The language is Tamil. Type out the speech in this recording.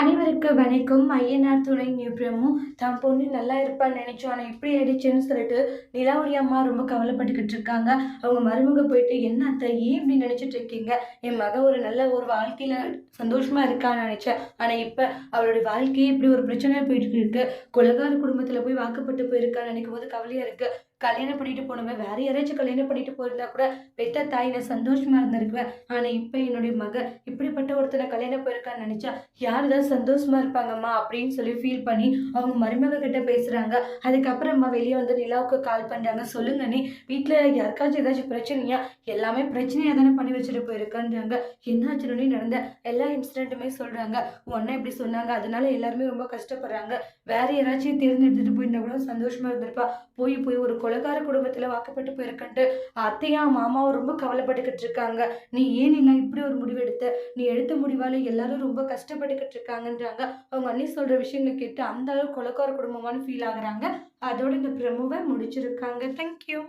அனைவருக்கு வணக்கம். ஐயனார் துணை நிபுணமும் தன் பொண்ணு நல்லா இருப்பான்னு நினைச்சோம் ஆனால் இப்படி ஆயிடுச்சுன்னு சொல்லிட்டு நிலாவுடைய அம்மா ரொம்ப கவலைப்பட்டுக்கிட்டு இருக்காங்க. அவங்க மருமக போயிட்டு என்ன அத்தை ஏன் இப்படி நினைச்சிட்டு இருக்கீங்க? என் மக ஒரு நல்ல ஒரு வாழ்க்கையில சந்தோஷமா இருக்கான்னு நினைச்சேன். ஆனால் இப்போ அவளுடைய வாழ்க்கையே இப்படி ஒரு பிரச்சனையாக போயிட்டு இருக்கு. குலகார குடும்பத்தில் போய் வாக்கப்பட்டு போயிருக்கான்னு நினைக்கும் போது கவலையா இருக்கு. கல்யாணம் பண்ணிட்டு போனவன் வேற யாராச்சும் கல்யாணம் பண்ணிட்டு போயிருந்தா கூட பெத்த தாயில சந்தோஷமாக சந்தோஷமா இருந்திருக்குவேன் ஆனா இப்ப என்னுடைய மக இப்படிப்பட்ட ஒருத்தனை கல்யாணம் போயிருக்கான்னு நினைச்சா யார் தான் சந்தோஷமா இருப்பாங்கம்மா அப்படின்னு சொல்லி ஃபீல் பண்ணி அவங்க மருமக கிட்ட பேசுறாங்க. அதுக்கப்புறமா வெளியே வந்து நிலாவுக்கு கால் பண்றாங்க. சொல்லுங்க நீ வீட்டுல யாருக்காச்சும் ஏதாச்சும் பிரச்சனையா? எல்லாமே பிரச்சனையா தானே பண்ணி வச்சுட்டு போயிருக்கான்றாங்க. என்னாச்சுன்னு நடந்த எல்லா இன்சிடென்ட்டுமே சொல்றாங்க. உன்ன இப்படி சொன்னாங்க. அதனால எல்லாருமே ரொம்ப கஷ்டப்படுறாங்க. வேற யாராச்சும் தேர்ந்தெடுத்துட்டு போயிருந்தா கூட சந்தோஷமா இருந்திருப்பா. போய் போய் ஒரு கொலகார குடும்பத்துல வாக்கப்பட்டு போயிருக்கன்ட்டு அத்தையா மாமாவும் ரொம்ப கவலைப்பட்டுக்கிட்டு இருக்காங்க. நீ ஏன் இல்லை இப்படி ஒரு முடிவு எடுத்த? நீ எடுத்த முடிவால எல்லாரும் ரொம்ப கஷ்டப்பட்டுக்கிட்டு இருக்காங்கன்றாங்க. அவங்க அண்ணி சொல்ற விஷயங்களை கேட்டு அந்த அளவு கொலக்கார குடும்பமானு ஃபீல் ஆகுறாங்க. அதோட இந்த பிரமுவை முடிச்சிருக்காங்க. தேங்க்யூ